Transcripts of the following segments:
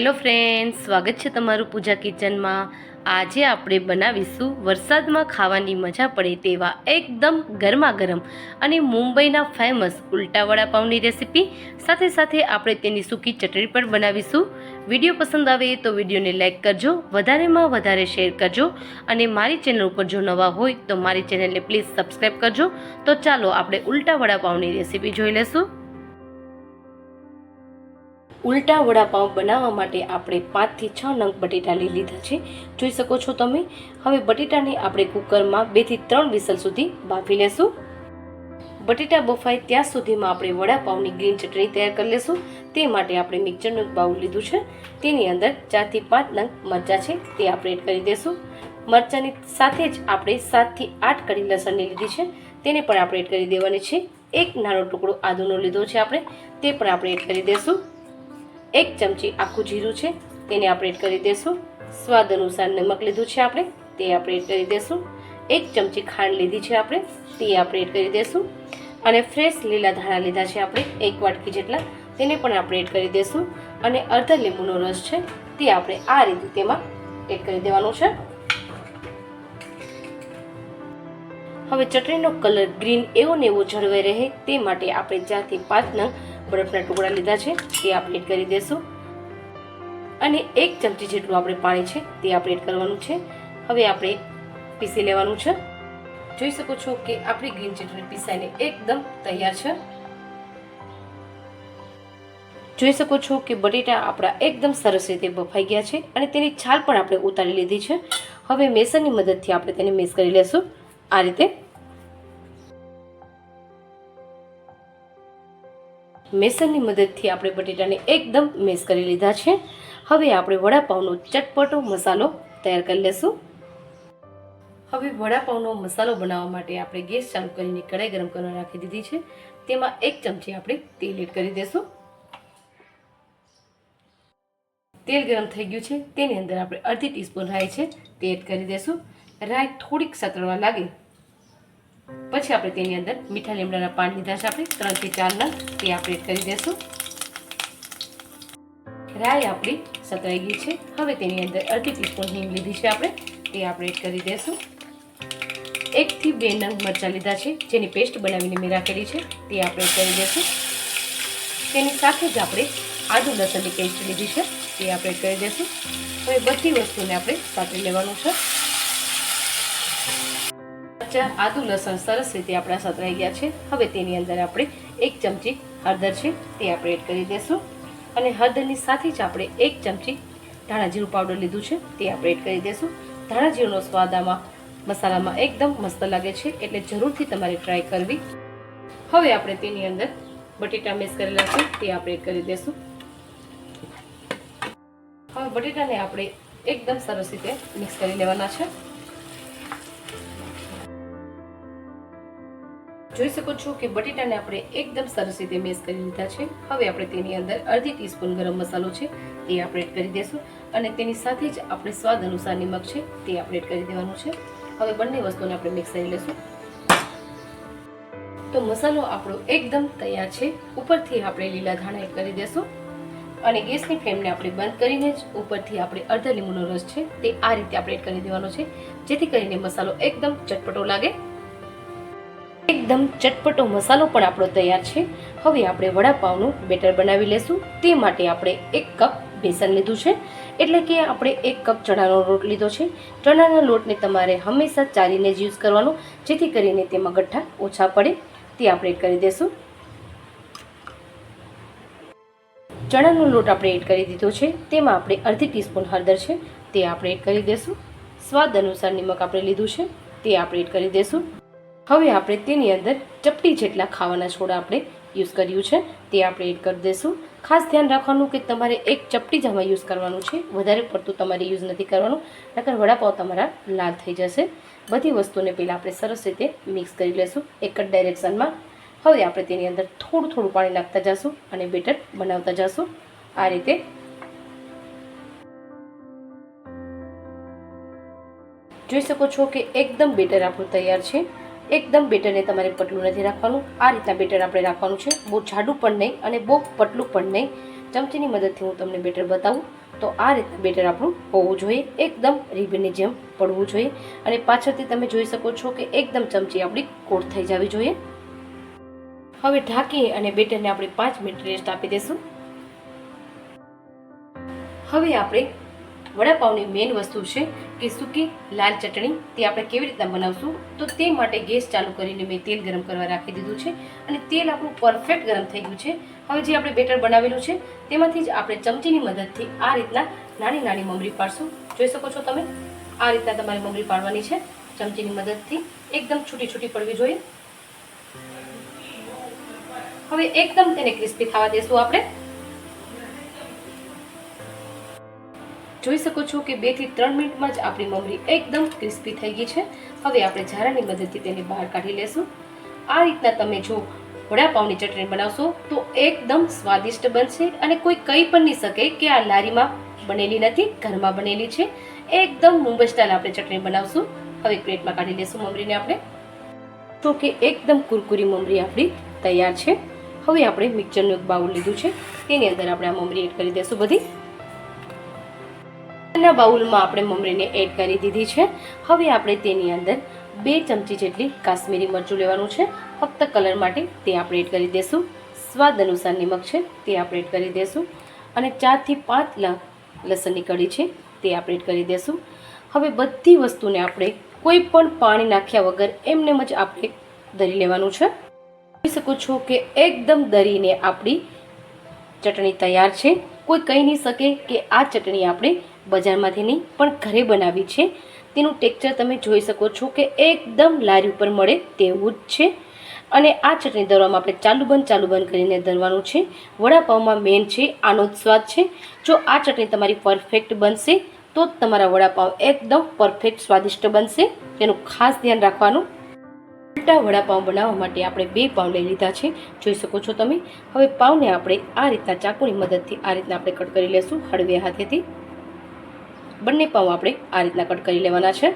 Hello friends સ્વાગત છે તમારું પૂજા કિચનમાં. આજે આપણે બનાવીશું વરસાદમાં ખાવાની મજા પડે તેવા એકદમ ગરમા ગરમ અને મુંબઈના ફેમસ ઉલટા વડાપાવની રેસીપી સાથે સાથે આપણે તેની સૂકી ચટણી પણ બનાવીશું. વીડિયો પસંદ આવે તો વિડીયોને લાઇક કરજો, વધારેમાં વધારે શેર કરજો અને મારી ચેનલ ઉપર જો નવા હોય તો મારી ચેનલને પ્લીઝ સબસ્ક્રાઈબ કરજો. તો ચાલો આપણે ઉલટા વડાપાવની રેસીપી જોઈ લેશું ઉલટા વડાપાઉં બનાવવા માટે આપણે પાંચથી છ નંગ બટેટા લઈ લીધા છે. જોઈ શકો છો તમે? હવે બટેટાને આપણે કુકરમાં બેથી ત્રણ વિસલ સુધી બાફી લેશું. બટેટા બફાય ત્યાં સુધીમાં આપણે વડાપાઉંની ગ્રીન ચટણી તૈયાર કરી લેશું. તે માટે આપણે મિક્સરનું બાઉલ લીધું છે. તેની અંદર ચારથી પાંચ નંગ મરચાં છે. તે આપણે એડ કરી દઈશું મરચાંની સાથે જ આપણે સાતથી આઠ કડી લસણની લીધી છે. તેને પણ આપણે એડ કરી દેવાની છે. એક નાનો ટુકડો આદુનો લીધો છે આપણે. તે પણ આપણે એડ કરી દઈશું એક ચમચી આખું જીરું છે, તેને આપણે એડ કરી દઈશું સ્વાદ અનુસાર નમક લીધું છે આપણે, તે આપણે એડ કરી દઈશું એક ચમચી ખાંડ લીધી છે આપણે, તે આપણે એડ કરી દઈશું અને ફ્રેશ લીલા ધાણા લીધા છે આપણે, એક વાટકી જેટલા, તેને પણ આપણે એડ કરી દઈશું અને અડધા લીંબુનો રસ છે, તે આપણે આ રીતે તેમાં એડ કરી દેવાનું છે. હવે ચટણીનો કલર ગ્રીન એવો ને એવો જળવાઈ રહે, તે માટે આપણે ચારથી પાંચ નંગ બરફના ટુકડા લીધા છે, તે આપણે એડ કરી દઈશું અને એક ચમચી જેટલું આપણે પાણી છે, તે આપણે એડ કરવાનું છે. હવે આપણે પીસી લેવાનું છે. જોઈ શકો છો કે આપણી ગ્રીન ચટણી પીસાઈને એકદમ તૈયાર છે. જોઈ શકો છો કે બટેટા આપણા એકદમ સરસ રીતે બફાઈ ગયા છે અને તેની છાલ પણ આપણે ઉતારી લીધી છે. હવે મેસરની મદદથી આપણે તેને મિક્સ કરી લેશું. આ રીતે મેસરની મદદથી આપણે બટેટાને એકદમ મેસ કરી લીધા છે. હવે આપણે વડાપાઉંનો ચટપટો મસાલો તૈયાર કરી લેશું. હવે વડાપાઉંનો મસાલો બનાવવા માટે આપણે ગેસ ચાલુ કરીને કઢાઈ ગરમ કરવા રાખી દીધી છે. તેમાં એક ચમચી આપણે તેલ એડ કરી દઈશું તેલ ગરમ થઈ ગયું છે. તેની અંદર આપણે અડધી ટીસ્પૂન રાઈ છે તે એડ કરી દઈશું રાઈ થોડીક સતરવા લાગે પછી આપણે તેની અંદર મીઠા લીમડાના પાન લીધા છે આપણે. ત્રણથી ચાર નંગ તે આપણે એડ કરી દઈશું રાય આપણી સતરાઈ ગઈ છે. હવે તેની અંદર અડધી ટીસ્પૂન હિંગ લીધી છે આપણે. તે આપણે એડ કરી દઈશું એકથી બે નંગ મરચાં લીધા છે, જેની પેસ્ટ બનાવીને મેં રાખેલી છે. તે આપણે કરી દઈશું તેની સાથે જ આપણે આદુ લસણની પેસ્ટ લીધી છે. તે આપણે કરી દઈશું હવે બધી વસ્તુને આપણે સાતરી લેવાનું છે. મરચાં આદુ, લસણ સરસ રીતે આપણા સતરાઈ ગયા છે. હવે તેની અંદર આપણે એક ચમચી હળદર છે, તે આપણે એડ કરી દઈશું અને હળદરની સાથે જ આપણે એક ચમચી ધાણા જીરું પાવડર લીધું છે, તે આપણે એડ કરી દઈશું ધાણા જીરુંનો સ્વાદ આમાં મસાલામાં એકદમ મસ્ત લાગે છે, એટલે જરૂરથી તમારે ટ્રાય કરવી. હવે આપણે તેની અંદર બટેટા મિક્સ કરેલા છે, તે આપણે એડ કરી દઈશું હવે બટેટાને આપણે એકદમ સરસ રીતે મિક્સ કરી લેવાના છે. જોઈ શકો છો કે બટેટાને આપણે એકદમ સરસ રીતે મેશ કરી લીધા છે. હવે આપણે તેની અંદર અડધી ટીસ્પૂન ગરમ મસાલો છે, તે આપણે એડ કરી દઈશું અને તેની સાથે જ આપણે સ્વાદ અનુસાર નિમક છે, તે આપણે એડ કરી દેવાનું છે. હવે બંને વસ્તુને આપણે મિક્સ કરી લઈશું તો મસાલો આપણો એકદમ તૈયાર છે. ઉપરથી આપણે લીલા ધાણા એડ કરી દઈશું અને ગેસની ફ્લેમને આપણે બંધ કરીને જ ઉપરથી આપણે અડધા લીંબુનો રસ છે, તે આ રીતે આપણે એડ કરી દેવાનો છે, જેથી કરીને મસાલો એકદમ ચટપટો લાગે. એકદમ ચટપટો મસાલો પણ આપણો તૈયાર છે. હવે આપણે વડાપાવનું બેટર બનાવી લેશું. તે માટે આપણે એક કપ બેસન લીધું છે. એટલે કે આપણે એક કપ ચણાનો લોટ લીધો છે. ચણાના લોટને તમારે હંમેશા ચારીને જ યુઝ કરવાનો, જેથી કરીને તેમાં ગઠ્ઠા ઓછા પડે. તે આપણે એડ કરી દઈશું ચણાનો લોટ આપણે એડ કરી દીધો છે. તેમાં આપણે અડધી ટીસ્પૂન હળદર છે. તે આપણે એડ કરી દઈશું સ્વાદ અનુસાર નિમક આપણે લીધું છે. તે આપણે એડ કરી દઈશું હવે આપણે તેની અંદર ચપટી જેટલા ખાવાના છોડા આપણે યુઝ કર્યું છે, તે આપણે એડ કરી દઈશું. ખાસ ધ્યાન રાખવાનું કે તમારે એક ચપટી જ આમાં યુઝ કરવાનું છે, વધારે પડતું તમારે યુઝ નથી કરવાનું, નકર વડાપાવ તમારા લાલ થઈ જશે. બધી વસ્તુને પહેલાં આપણે સરસ રીતે મિક્સ કરી લઈશું એક જ ડાયરેક્શનમાં હવે આપણે તેની અંદર થોડું થોડું પાણી નાખતા જઈશું અને બેટર બનાવતા જઈશું આ રીતે. જોઈ શકો છો કે એકદમ બેટર આપણું તૈયાર છે. એકદમ બેટરને તમારે પતલું નથી રાખવાનું. આ રીતના બેટર આપણે રાખવાનું છે. બહુ જાડું પણ નહીં અને બહુ પતલું પણ નહીં. ચમચીની મદદથી હું તમને બેટર બતાવું. તો આ રીતના બેટર આપણું હોવું જોઈએ. એકદમ રીબનની જેમ પડવું જોઈએ. અને પાછળથી તમે જોઈ શકો છો કે એકદમ ચમચી આપણી કોટ થઈ જવી જોઈએ. હવે ઢાંકી અને બેટરને આપણે પાંચ મિનિટ રેસ્ટ આપી દઈશું હવે આપણે વડાપાવની મેઇન વસ્તુ છે કે સૂકી લાલ ચટણી તે આપણે કેવી રીતના બનાવશું? તો તે માટે ગેસ ચાલુ કરીને મેં તેલ ગરમ કરવા રાખી દીધું છે અને તેલ આપણું પરફેક્ટ ગરમ થઈ ગયું છે. હવે જે આપણે બેટર બનાવેલું છે તેમાંથી જ આપણે ચમચીની મદદથી આ રીતના નાની નાની મમરી પાડશું. જોઈ શકો છો તમે? આ રીતના તમારે મમરી પાડવાની છે. ચમચીની મદદથી એકદમ છૂટી છૂટી પડવી જોઈએ. હવે એકદમ તેને ક્રિસ્પી થવા દેશું આપણે. જોઈ શકો છો કે બેથી ત્રણ મિનિટમાં જ આપણી મમરી એકદમ ક્રિસ્પી થઈ ગઈ છે. હવે આપણે ઝારાની મદદથી તેને બહાર કાઢી લેશું. આ રીતના તમે જો વડાપાઉની ચટણી બનાવશો તો એકદમ સ્વાદિષ્ટ બનશે અને કોઈ કહી પણ નહીં શકે કે આ લારીમાં બનેલી નથી, ઘરમાં બનેલી છે. એકદમ મુંબઈ સ્ટાઇલ આપણે ચટણી બનાવશું. હવે પ્લેટમાં કાઢી લેશું મમરીને આપણે. તો કે એકદમ કુરકુરી મમરી આપણી તૈયાર છે. હવે આપણે મિક્સરનું એક બાઉલ લીધું છે. તેની અંદર આપણે આ મમરી એડ કરી દઈશું બધી. ના બાઉલમાં આપણે મમરીને એડ કરી દીધી છે. હવે આપણે તેની અંદર બે ચમચી જેટલી કાશ્મીરી મરચું લેવાનું છે. ફક્ત કલર માટે તે આપણે એડ કરી દઈશું સ્વાદ અનુસાર નિમક છે તે આપણે એડ કરી દઈશું અને ચારથી પાંચ લસણની કઢી છે તે આપણે એડ કરી દઈશું હવે બધી વસ્તુને આપણે કોઈ પણ પાણી નાખ્યા વગર એમને જ આપણે દરી લેવાનું છે. જોઈ શકો છો કે એકદમ દરીને આપણી ચટણી તૈયાર છે. કોઈ કહી નહીં શકે કે આ ચટણી આપણે બજારમાંથી નહીં પણ ઘરે બનાવી છે. તેનું ટેક્ચર તમે જોઈ શકો છો કે એકદમ લારી ઉપર મળે તેવું જ છે. અને આ ચટણી દરવામાં આપણે ચાલુ બંધ ચાલુ બંધ કરીને દરવાનું છે. વડાપાઉંમાં મેન છે, આનો જ સ્વાદ છે. જો આ ચટણી તમારી પરફેક્ટ બનશે, તો તમારા વડાપાઉં એકદમ પરફેક્ટ સ્વાદિષ્ટ બનશે. તેનું ખાસ ધ્યાન રાખવાનું. ઉલટા વડાપાઉં બનાવવા માટે આપણે બે પાઉં લઈ લીધા છે. જોઈ શકો છો તમે. હવે પાઉંને આપણે આ રીતના ચાકુની મદદથી આ રીતના આપણે કટ કરી લેશું હળવે હાથેથી. બંને પાઉં આપણે આ રીતના કટ કરી લેવાના છે.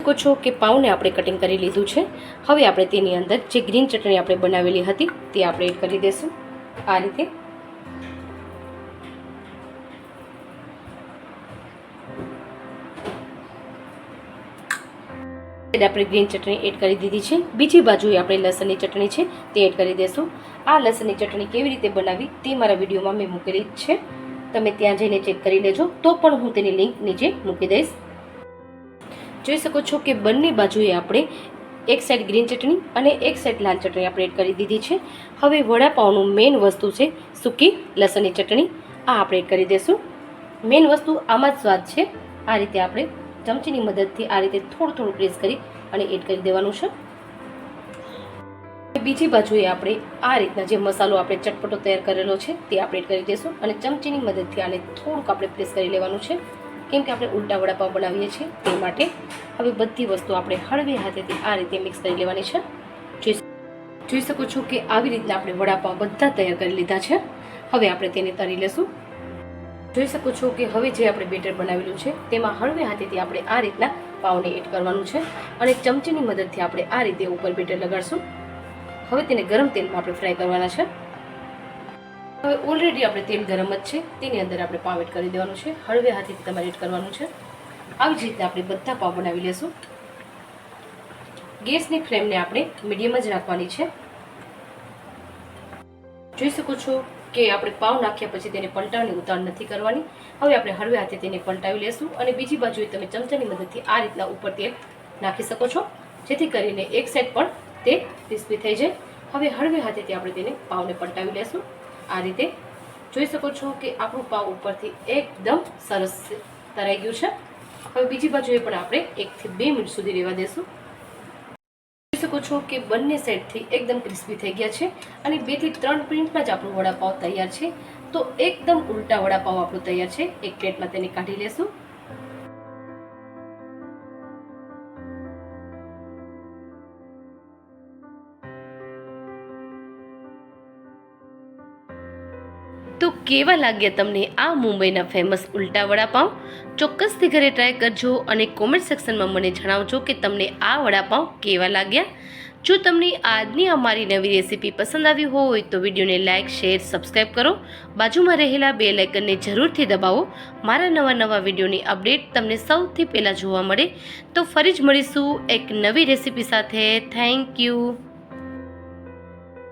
શકો છો કે પાઉંને આપણે કટિંગ કરી લીધું છે. હવે આપણે તેની અંદર જે ગ્રીન ચટણી આપણે બનાવેલી હતી તે આપણે એડ કરી દઈશું આ રીતે. આપણે ગ્રીન ચટણી એડ કરી દીધી છે. બીજી બાજુએ આપણે લસણની ચટણી છે તે એડ કરી દઈશું આ લસણની ચટણી કેવી રીતે બનાવી તે મારા વિડીયોમાં મેં મૂકેલી છે. તમે ત્યાં જઈને ચેક કરી લેજો, તો પણ હું તેની લિંક નીચે મૂકી દઈશ. જોઈ શકો છો કે બંને બાજુએ આપણે એક સાઈડ ગ્રીન ચટણી અને એક સાઈડ લાલ ચટણી આપણે એડ કરી દીધી છે. હવે વડાપાઉંનું મેઇન વસ્તુ છે સૂકી લસણની ચટણી. આ આપણે એડ કરી દઈશું. મેઇન વસ્તુ આમાં જ સ્વાદ છે. આ રીતે આપણે ચમચીની મદદથી આ રીતે થોડું થોડું પ્રેસ કરી અને એડ કરી દેવાનું છે. બીજી બાજુએ આપણે આ રીતના જે મસાલો આપણે ચટપટો તૈયાર કરેલો છે તે આપણે એડ કરી દઈશું અને ચમચીની મદદથી આને થોડુંક આપણે પ્રેસ કરી લેવાનું છે. કેમ કે આપણે ઉલટા વડાપાવ બનાવીએ છીએ તે માટે હવે બધી વસ્તુ આપણે હળવે હાથેથી આ રીતે મિક્સ કરી લેવાની છે. જોઈ જોઈ શકો છો કે આવી રીતના આપણે વડાપાવ બધા તૈયાર કરી લીધા છે. હવે આપણે તેને તરી લેશું. જોઈ શકો છો કે હવે જે આપણે બેટર બનાવેલું છે તેમાં હળવે હાથેથી આપણે આ રીતના પાવને એડ કરવાનું છે અને ચમચીની મદદથી આપણે આ રીતે ઉપર બેટર લગાડશું. હવે તેને ગરમ તેલમાં આપણે ફ્રાય કરવાના છે. હવે ઓલરેડી આપણે તેલ ગરમ જ છે. તેની અંદર આપણે પાવ એડ કરી દેવાનું છે. હળવે હાથેથી તમારે એડ કરવાનું છે. આવી જ રીતે આપણે બધા પાવ બનાવી લેશું. ગેસની ફ્લેમને આપણે મીડિયમ જ રાખવાની છે. જોઈ શકો છો કે આપણે પાવ નાખ્યા પછી તેને પલટાવની ઉતાર નથી કરવાની. હવે આપણે હળવે હાથે તેને પલટાવી લેશું અને બીજી બાજુએ તમે ચમચાની મદદથી આ રીતના ઉપર તેલ નાખી શકો છો. જેથી કરીને એક સાઈડ પણ તે ક્રિસ્પી થઈ જાય. હવે હળવે હાથેથી આપણે તેને પાવને પલટાવી લેશું. આ રીતે જોઈ શકો છો કે આપણું પાવ ઉપરથી એકદમ સરસ તરાઈ ગયું છે. હવે બીજી બાજુએ પણ આપણે એકથી બે મિનિટ સુધી રહેવા દેશું. જોઈ શકો છો કે બંને સેટથી એકદમ ક્રિસ્પી થઈ ગયા છે અને બેથી ત્રણ મિનિટમાં જ આપણું વડાપાવ તૈયાર છે. તો એકદમ ઉલટા વડાપાવ આપણું તૈયાર છે. એક પ્લેટમાં તેને કાઢી લેશું. કેવા લાગ્યા તમને આ મુંબઈના ફેમસ ઉલટા વડાપાઉં? ચોક્કસથી ઘરે ટ્રાય કરજો અને કોમેન્ટ સેક્શનમાં મને જણાવજો કે તમને આ વડાપાઉં કેવા લાગ્યા. જો તમને આજની અમારી નવી રેસીપી પસંદ આવી હોય તો વિડીયોને લાઇક શેર સબસ્ક્રાઈબ કરો. બાજુમાં રહેલા બે લાઇકનને જરૂરથી દબાવો. મારા નવા નવા વિડીયોની અપડેટ તમને સૌથી પહેલાં જોવા મળે. તો ફરી જ મળીશું એક નવી રેસીપી સાથે. Thank you